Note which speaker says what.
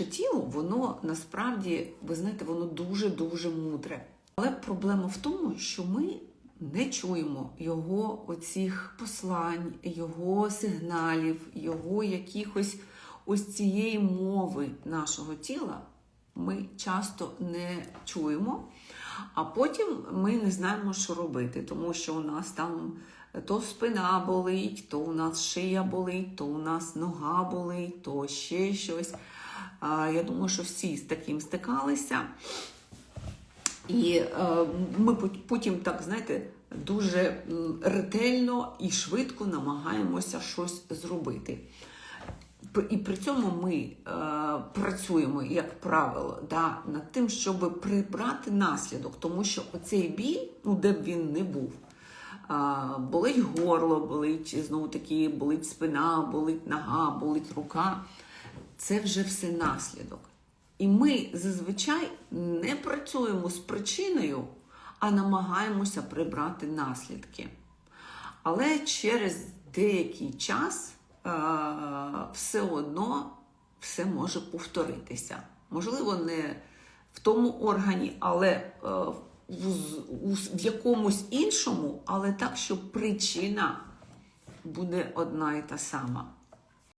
Speaker 1: наше тіло, воно насправді, ви знаєте, воно дуже-дуже мудре. Але проблема в тому, що ми не чуємо його оцих послань, його сигналів, його якихось ось цієї мови нашого тіла. Ми часто не чуємо, а потім ми не знаємо, що робити, тому що у нас там то спина болить, то у нас шия болить, то у нас нога болить, то ще щось. Я думаю, що всі з таким стикалися. І е, ми потім, так знаєте, дуже ретельно і швидко намагаємося щось зробити. І при цьому ми е, працюємо, як правило, да, над тим, щоб прибрати наслідок, тому що оцей біль, ну де б він не був, а, болить горло, болить знову таки, болить спина, болить нога, болить рука. Це вже все наслідок. І ми зазвичай не працюємо з причиною, а намагаємося прибрати наслідки. Але через деякий час е, все одно все може повторитися. Можливо, не в тому органі, але е, в якомусь іншому, але так, що причина буде одна і та сама.